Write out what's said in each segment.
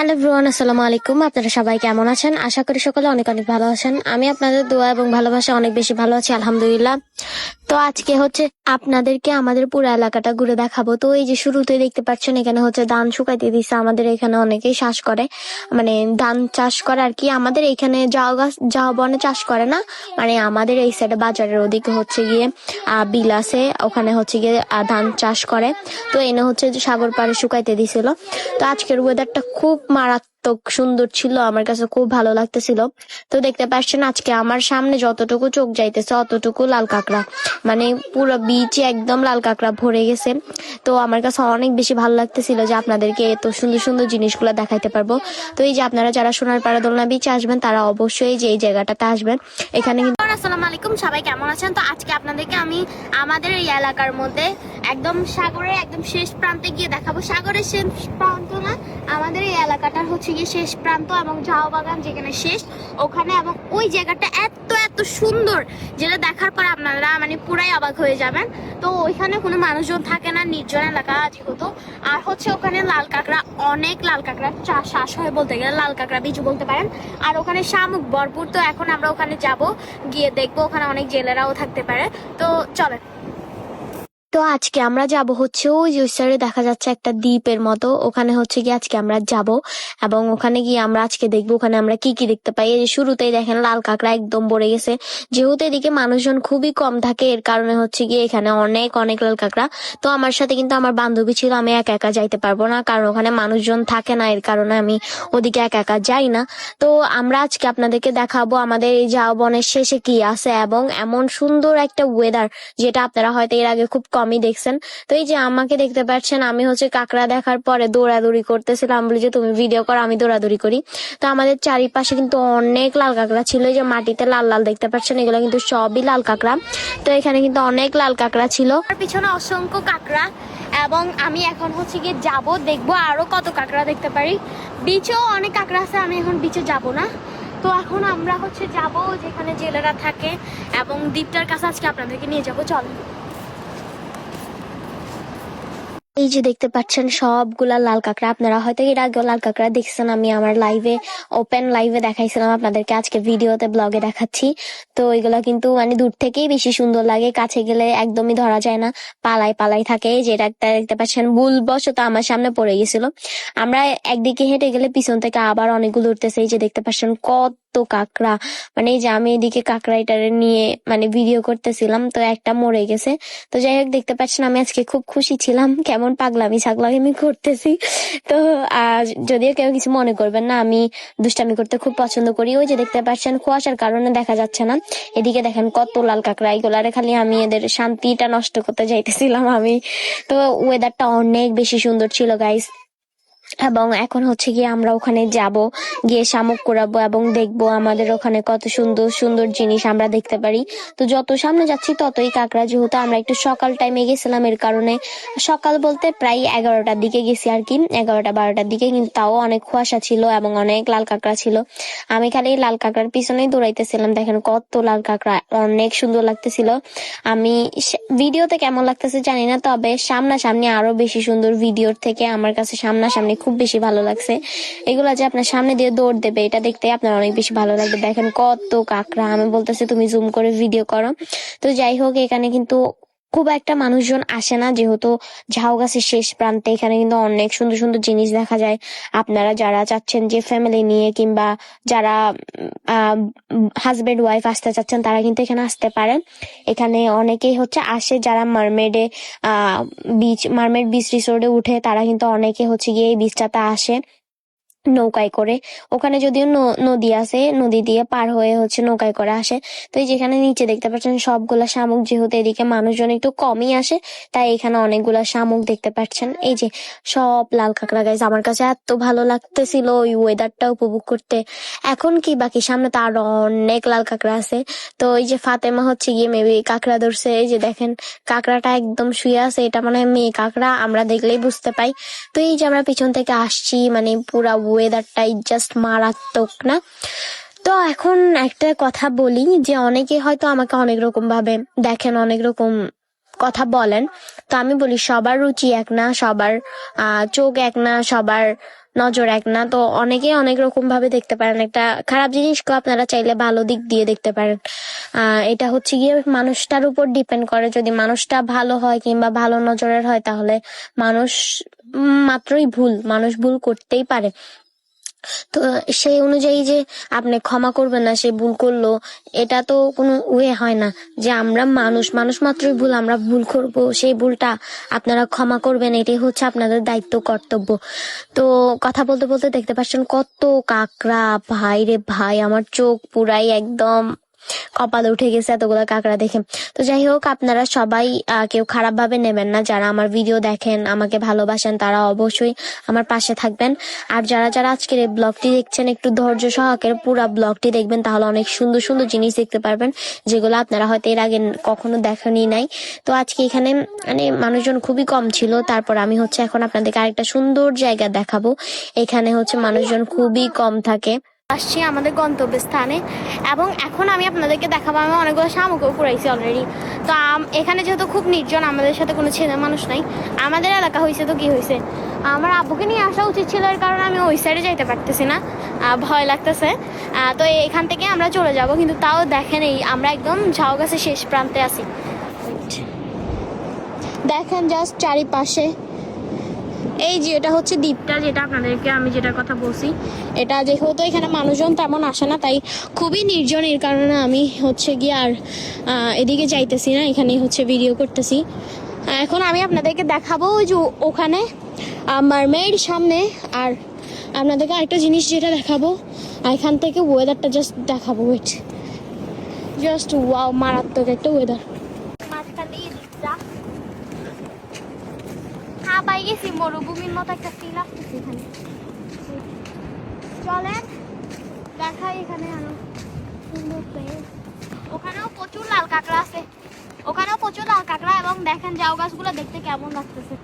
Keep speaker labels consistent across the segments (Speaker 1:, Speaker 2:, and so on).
Speaker 1: Hello ব্রুয়ান আসসালামু আলাইকুম। আপনারা সবাই কেমন আছেন? আশা করি সকলে অনেক অনেক ভালো আছেন। আমি আপনাদের দোয়া এবং ভালোবাসা অনেক বেশি ভালো আছি, আলহামদুলিল্লাহ। তো আজকে হচ্ছে আপনাদেরকে আমাদের পুরো এলাকাটা ঘুরে দেখাবো। তো এই যে শুরুতে দেখতে পাচ্ছেন এখানে হচ্ছে ধান শুকাইতে দিচ্ছে আমাদের এখানে অনেকেই চাষ করে। মানে ধান চাষ করে আর কি। আমাদের এখানে যাও গাছ যাও বনে চাষ করে না। মানে আমাদের এই সাইডে বাজারের ওদিকে হচ্ছে গিয়ে আহ, বিল আছে। ওখানে হচ্ছে গিয়ে ধান চাষ করে। তো এনে হচ্ছে সাগর পাড়ে শুকাইতে দিছিল। তো আজকের ওয়েদারটা খুব মারাত্মক সুন্দর ছিল, আমার কাছে খুব ভালো লাগতেছিল। তো দেখতে পাচ্ছেন আজকে আমার সামনে যতটুকু চোখ যাইতেছে অতটুকু লাল কাঁকড়া। মানে পুরো বিচে একদম লাল কাঁকড়া ভরে গেছে। তো আমার কাছে অনেক বেশি ভালো লাগতেছিল যে আপনাদেরকে এত সুন্দর সুন্দর জিনিসগুলো দেখাইতে পারব। তো এই যে আপনারা যারা সোনার পাড়া দোলনা বিচে আসবেন, তারা অবশ্যই যে এই জায়গাটাতে আসবেন। এখানে আসসালামু আলাইকুম, সবাই কেমন আছেন? তো আজকে আপনাদেরকে আমি আমাদের এই এলাকার মধ্যে একদম সাগরের একদম শেষ প্রান্তে গিয়ে দেখাবো। সাগরের শেষ প্রান্ত না, আমাদের এই এলাকাটার হচ্ছে গিয়ে শেষ প্রান্ত এবং ঝাও বাগান যেখানে শেষ, ওখানে এবং ওই জায়গাটা এত এত সুন্দর যেটা দেখার পর আপনারা মানে পুরাই অবাক হয়ে যাবেন। তো ওইখানে কোনো মানুষজন থাকে না, নির্জন এলাকা যেহেতু। আর হচ্ছে ওখানে লাল কাঁকড়া, অনেক লাল কাঁকড়া চাষ হয় বলতে গেলে লাল কাঁকড়া বীজ বলতে পারেন। আর ওখানে শামুক, ভরপুর, তো এখন আমরা ওখানে যাব, গিয়ে দেখব, ওখানে অনেক জেলেরাও থাকতে পারে। তো চলেন। তো আজকে আমরা যাব হচ্ছে ওই সাইডে দেখা যাচ্ছে একটা দ্বীপের মতো। ওখানে হচ্ছে গিয়ে আজকে আমরা যাব এবং ওখানে গিয়ে আমরা আজকে দেখব ওখানে আমরা কি কি দেখতে পাই। এই যে শুরুতেই দেখেন লাল কাঁকড়া একদম ভরে গেছে। যেহেতু এদিকে মানুষজন খুবই কম থাকে, এর কারণে হচ্ছে গিয়ে এখানে অনেক অনেক লাল কাঁকড়া। তো আমার সাথে কিন্তু আমার বান্ধবী ছিল, আমি একা একা যাইতে পারব না, কারণ ওখানে মানুষজন থাকে না, এর কারণে আমি ওদিকে একা একা যাই না। তো আমরা আজকে আপনাদেরকে দেখাবো আমাদের এই ঝাউ বনের শেষে কি আছে এবং এমন সুন্দর একটা ওয়েদার যেটা আপনারা হয়তো এর আগে খুব কমই দেখছেন। তো এই যে আমাকে দেখতে পাচ্ছেন, আমি হচ্ছে কাঁকড়া দেখার পরে দৌড়াদৌড়ি করতেছিলাম। বলি যে, তুমি ভিডিও করো, আমি দৌড়াদৌড়ি করি। তো আমাদের চারিপাশে কিন্তু অনেক লাল কাঁকড়া ছিল। এই যে মাটিতে লাল লাল দেখতে পাচ্ছেন, এগুলো কিন্তু সবই লাল কাঁকড়া। তো এখানে কিন্তু অনেক লাল কাঁকড়া ছিল। পিছনে অসংখ্য কাঁকড়া এবং আমি এখন হচ্ছে গিয়ে যাব, দেখব আরও কত কাঁকড়া দেখতে পারি। বিচেও অনেক কাঁকড়া আছে, আমি এখন বিচে যাব না। তো এখন আমরা হচ্ছে যাব যেখানে জেলেরা থাকে এবং দ্বীপটার কাছে আজকে আপনাদেরকে নিয়ে যাব, চলেন। এই যে দেখতে পাচ্ছেন সবগুলা লাল কাঁকড়া। আপনারা হয়তো এর আগেও লাল কাঁকড়া দেখছেন, আমি আমার লাইভে ওপেন লাইভে দেখাইছিলাম আপনাদেরকে। আজকে ভিডিওতে ব্লগে দেখাচ্ছি। তো এগুলা কিন্তু মানে দূর থেকেই বেশি সুন্দর লাগে। কাছে গেলে একদমই ধরা যায় না। পালাই পালাই থাকে। এই যে একটা দেখতে পাচ্ছেন ভুল বশত আমার সামনে পড়ে গেছিল। আমরা একদিকে হেঁটে গেলে পিছন থেকে আবার অনেকগুলো উঠতেছে। এই যে দেখতে পাচ্ছেন, কত কাঁকড়া মানে এই যে আমি এদিকে কাঁকড়া এটারে নিয়ে মানে ভিডিও করতেছিলাম তো একটা মরে গেছে। তো যাই হোক দেখতে পাচ্ছেন আমি আজকে খুব খুশি ছিলাম কেমন পাগলামি ছাগলামি আমি করতেছি। তো আহ, যদিও কেউ কিছু মনে করবেন না আমি দুষ্টামি করতে খুব পছন্দ করি। ওই যে দেখতে পাচ্ছেন কুয়াশার কারণে দেখা যাচ্ছে না। এদিকে দেখেন কত লাল কাঁকড়া এগুলারে খালি আমি এদের শান্তিটা নষ্ট করতে যাইতেছিলাম আমি। তো ওয়েদারটা অনেক বেশি সুন্দর ছিল গাইস এবং এখন হচ্ছে গিয়ে আমরা ওখানে যাব, গিয়ে শামুক করাবো এবং দেখব আমাদের ওখানে কত সুন্দর সুন্দর জিনিস আমরা দেখতে পারি। তো যত সামনে যাচ্ছি ততই কাঁকড়া, যেহেতু আমরা একটু সকাল টাইমে গেছিলাম, এর কারণে সকাল বলতে প্রায় এগারোটার দিকে গেছি আর কি, এগারোটা বারোটার দিকে, কিন্তু তাও অনেক কুয়াশা ছিল এবং অনেক লাল কাঁকড়া ছিল। আমি খালি লাল কাঁকড়ার পিছনেই দৌড়াইতেছিলাম, দেখেন কত লাল কাঁকড়া, অনেক সুন্দর লাগতেছিল। আমি ভিডিওতে কেমন লাগতেছে জানি না, তবে সামনাসামনি আরও বেশি সুন্দর ভিডিওর থেকে আমার কাছে সামনাসামনি খুব বেশি ভালো লাগছে। এগুলা যে আপনার সামনে দিয়ে দৌড় দেবে, এটা দেখতে আপনার অনেক বেশি ভালো লাগবে। দেখেন কত কাঁকড়া। আমি বলতেছি, তুমি জুম করে ভিডিও করো। তো যাই হোক, এখানে কিন্তু খুব একটা মানুষজন আসে না, যেহেতু ঝাউ গাছের শেষ প্রান্তে এখানে কিন্তু অনেক সুন্দর সুন্দর জিনিস দেখা যায়। আপনারা যারা চাচ্ছেন যে ফ্যামিলি নিয়ে কিংবা যারা হাজবেন্ড ওয়াইফ আসতে চাচ্ছেন, তারা কিন্তু এখানে আসতে পারেন। এখানে অনেকেই হচ্ছে আসে যারা মারমেডে বিচ মারমেড বিচ রিসোর্টে উঠে, তারা কিন্তু অনেকে হচ্ছে গিয়ে এই বিচটাতে আসে। নৌকায় করে। ওখানে যদিও নদী আছে, নদী দিয়ে পার হয়ে হচ্ছে নৌকায় করে আসে। তো এই যেখানে নিচে দেখতে পাচ্ছেন সবগুলা শামুক, যেহেতু এদিকে মানুষজন একটু কমই আসে, তাই এখানে অনেকগুলা শামুক দেখতে পাচ্ছেন। এই যে সব লাল কাঁকড়া গাইজ আমার কাছে এত ভালো লাগতেছিল ওই ওয়েদারটা উপভোগ করতে। এখন কি বাকি? সামনে তো আরও অনেক লাল কাঁকড়া আছে। তো এই যে ফাতেমা হচ্ছে গিয়ে মেবি কাঁকড়া ধরছে। এই যে দেখেন, কাঁকড়াটা একদম শুয়ে আছে। এটা মানে মেয়ে কাঁকড়া, আমরা দেখলেই বুঝতে পাই। তো এই যে আমরা পিছন থেকে আসছি মানে পুরা ওয়েদারটাই জাস্ট মারাত্মক না? তো এখন একটা কথা বলি যে অনেকে হয়তো আমাকে অনেক রকম ভাবে দেখেন, অনেক রকম কথা বলেন। তো আমি বলি সবার রুচি এক না, সবার চোখ এক না, সবার নজর এক না। তো অনেকেই অনেক রকম ভাবে দেখতে পারেন। একটা খারাপ জিনিসকেও আপনারা চাইলে ভালো দিক দিয়ে দেখতে পারেন। এটা হচ্ছে গিয়ে মানুষটার উপর ডিপেন্ড করে। যদি মানুষটা ভালো হয় কিংবা ভালো নজরের হয়, তাহলে মানুষ মাত্রই ভুল, মানুষ ভুল করতেই পারে। তো সেই অনুযায়ী যে আপনি ক্ষমা করবেন না, সে ভুল করল, এটা তো কোনো ওয়ে হয় না যে আমরা মানুষ মানুষ মাত্রই ভুল, আমরা ভুল করব, সেই ভুলটা আপনারা ক্ষমা করবেন, এটাই হচ্ছে আপনাদের দায়িত্ব, কর্তব্য। তো কথা বলতে বলতে দেখতে পাচ্ছেন কত কাকড়া, ভাই রে ভাই, আমার চোখ পুরাই একদম কপালে উঠে গেছে এতগুলো কাঁকড়া দেখে। তো যাই হোক, আপনারা সবাই কেউ খারাপ ভাবে নেবেন না। যারা আমার ভিডিও দেখেন, আমাকে ভালোবাসেন, তারা অবশ্যই আমার পাশে থাকবেন। আর যারা যারা আজকের এই ব্লগটি দেখছেন, একটু ধৈর্য সহকারে পুরো ব্লগটি দেখবেন, তাহলে অনেক সুন্দর সুন্দর জিনিস দেখতে পারবেন, যেগুলো আপনারা হয়তো এর আগে কখনো দেখেনি নাই। তো আজকে এখানে মানে মানুষজন খুবই কম ছিল। তারপর আমি হচ্ছে এখন আপনাদেরকে আরেকটা সুন্দর জায়গা দেখাবো। এখানে হচ্ছে মানুষজন খুবই কম থাকে। আসছি আমাদের গন্তব্যস্থানে। এবং এখন আমি আপনাদেরকে দেখাবো, আমি অনেকগুলো শামুকও পুরাইছি অলরেডি তো এখানে যেহেতু খুব নির্জন, আমাদের সাথে কোনো ছেলে মানুষ নাই। আমাদের এলাকা হয়েছে তো কি হয়েছে আমার আব্বুকে নিয়ে আসা উচিত ছিল এর কারণে আমি ওই সাইডে যাইতে পারতেছি না। ভয় লাগতেছে। তো এখান থেকে আমরা চলে যাব, কিন্তু তাও দেখেন এই, আমরা একদম ঝাউ গাছের শেষ প্রান্তে আছি। দেখেন জাস্ট চারিপাশে এই যে এটা হচ্ছে দ্বীপটা যেটা আপনাদেরকে আমি যেটার কথা বলছি। এটা যেহেতু এখানে মানুষজন তেমন আসে না, তাই খুবই নির্জন এর কারণে আমি হচ্ছে গিয়ে আর এদিকে যাইতেছি না এখানে হচ্ছে ভিডিও করতেছি। এখন আমি আপনাদেরকে দেখাবো যে ওখানে মারমেড সামনে, আর আপনাদেরকে আরেকটা জিনিস যেটা দেখাবো এখান থেকে ওয়েদারটা জাস্ট দেখাবো ওয়েট জাস্ট ওয়াও মারাত্মক একটা ওয়েদার মাঝখানে এই দ্বীপটা হ্যাঁ পাই গেছি, মরুভূমির মতো একটা ফিল এখানে। চলেন, দেখাই এখানে। ওখানেও প্রচুর লাল কাঁকড়া আছে। ওখানেও প্রচুর লাল কাঁকড়া এবং দেখেন জাউ গাছগুলো দেখতে কেমন লাগতেছে।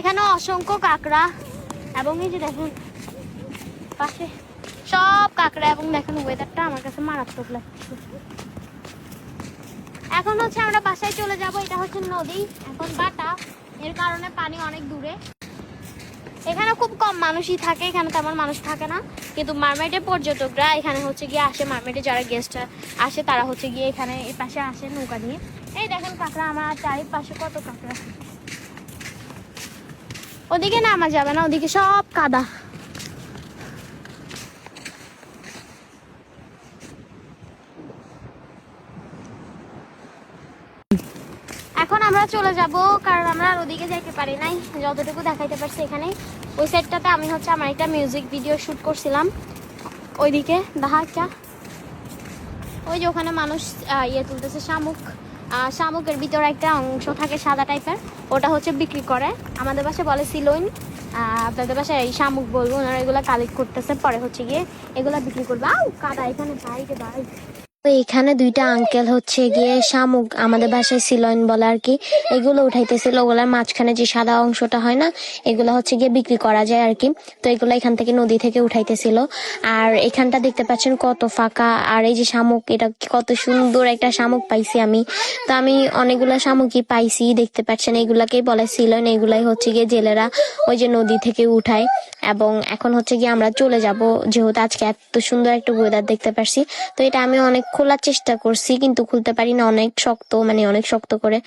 Speaker 1: এখানেও অসংখ্য কাঁকড়া এবং এই যে দেখেন, পাশে সব কাঁকড়া এবং দেখেন ওয়েদারটা আমার কাছে মারাত্মক লাগছে। এখন হচ্ছে আমরা বাসায় চলে যাব, এটা হচ্ছে নদী। এখন বাটা, এর কারণে পানি অনেক দূরে। এখানে খুব কম মানুষই থাকে, এখানে তেমন মানুষ থাকে না। কিন্তু মারমেডের পর্যটকরা এখানে হচ্ছে গিয়ে আসে মারমেডে যারা গেস্ট আসে, তারা হচ্ছে গিয়ে এখানে এই পাশে আসে নৌকা নিয়ে। এই দেখেন কাঁকড়া, আমার চারিপাশে কত কাঁকড়া। ওদিকে নামা যাবে না, ওদিকে সব কাদা এখন আমরা চলে যাব, কারণ আমরা আর ওদিকে যাইতে পারি নাই। যতটুকু দেখাইতে পারছি এখানে। ওই সাইডটাতে আমি হচ্ছে আমার একটা মিউজিক ভিডিও শুট করছিলাম। ওইদিকে দেখা একটা। ওই যে ওখানে মানুষ ইয়ে তুলতেছে শামুক। শামুকের ভিতরে একটা অংশ থাকে সাদা টাইপের ওটা হচ্ছে বিক্রি করে। আমাদের বাসায় বলে সিলোইন। আপনাদের বাসায় এই শামুক বলব, ওনারা এগুলো কালেক্ট করতেছে। পরে হচ্ছে গিয়ে এগুলা বিক্রি করবে। আউ, কাদা এখানে বাইরে তো এখানে দুইটা আঙ্কেল হচ্ছে গিয়ে শামুক, আমাদের বাসায় সিলয়ন বলে আর কি, এগুলো উঠাইতেছিল। ওগুলার মাঝখানে যে সাদা অংশটা হয় না, এগুলো হচ্ছে গিয়ে বিক্রি করা যায় আর কি। তো এগুলো এখান থেকে নদী থেকে উঠাইতেছিল। আর এখানটা দেখতে পাচ্ছেন কত ফাঁকা। আর এই যে শামুক, এটা কত সুন্দর একটা শামুক পাইছি আমি। তো আমি অনেকগুলা শামুকই পাইছি, দেখতে পাচ্ছেন, এগুলাকেই বলে সিলয়ন এগুলাই হচ্ছে গিয়ে জেলেরা ওই যে নদী থেকে উঠায়। এবং এখন হচ্ছে গিয়ে আমরা চলে যাব, যেহেতু আজকে এত সুন্দর একটা ওয়েদার দেখতে পারছি। তো এটা আমি অনেক খোলার চেষ্টা করছি, কিন্তু খুলতে পারি না। অনেক শক্ত মানে অনেক শক্ত করে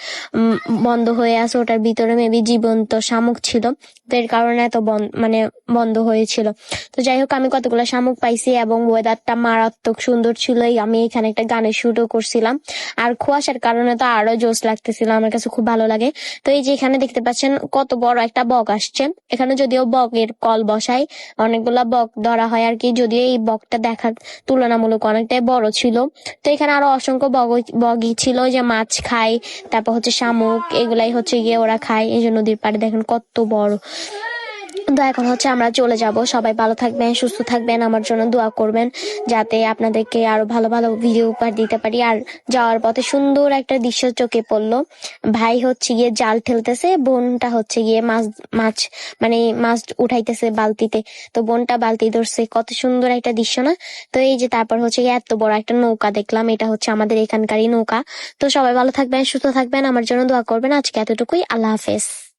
Speaker 1: বন্ধ হয়ে আছে। ওটার ভিতরে মেবি জীবন্ত শামুক ছিল। তো কারণে এত মানে বন্ধ হয়েছিল। তো যাই হোক, আমি কতগুলো শামুক পাইছি এবং ওয়েদারটা মারাত্মক সুন্দর ছিল আমি এখানে একটা গানের শুটও করছিলাম। আর কুয়াশার কারণে তো আরও জোস লাগতেছিল, আমার কাছে খুব ভালো লাগে। তো এই যে এখানে দেখতে পাচ্ছেন, কত বড় একটা বক আসছে। এখানে যদিও বকের কল বসায়, অনেকগুলা বক ধরা হয় আর কি। যদিও এই বকটা দেখার তুলনামূলক অনেকটাই বড় ছিল। তো এখানে আরও অসংখ্য বগ বগই ছিল যে মাছ খায়, তারপর হচ্ছে শামুক, এগুলাই হচ্ছে গিয়ে ওরা খায়। এই যে নদীর পাড়ে দেখেন কত বড়। তো এখন হচ্ছে আমরা চলে যাব। সবাই ভালো থাকবেন, সুস্থ থাকবেন, আমার জন্য দোয়া করবেন যাতে আপনাদেরকে আরও ভালো ভালো ভিডিও উপহার দিতে পারি। আর যাওয়ার পথে সুন্দর একটা দৃশ্য চোখে পড়ল। ভাই হচ্ছে গিয়ে জাল ঠেলতেছে, বোনটা হচ্ছে গিয়ে মাছ মাছ মানে মাছ উঠাইতেছে বালতিতে। তো বোনটা বালতি ধরছে, কত সুন্দর একটা দৃশ্য না? তো এই যে তারপর হচ্ছে গিয়ে এত বড় একটা নৌকা দেখলাম, এটা হচ্ছে আমাদের এখানকারই নৌকা। তো সবাই ভালো থাকবেন, সুস্থ থাকবেন, আমার জন্য দোয়া করবেন। আজকে এতটুকুই, আল্লাহ হাফেজ।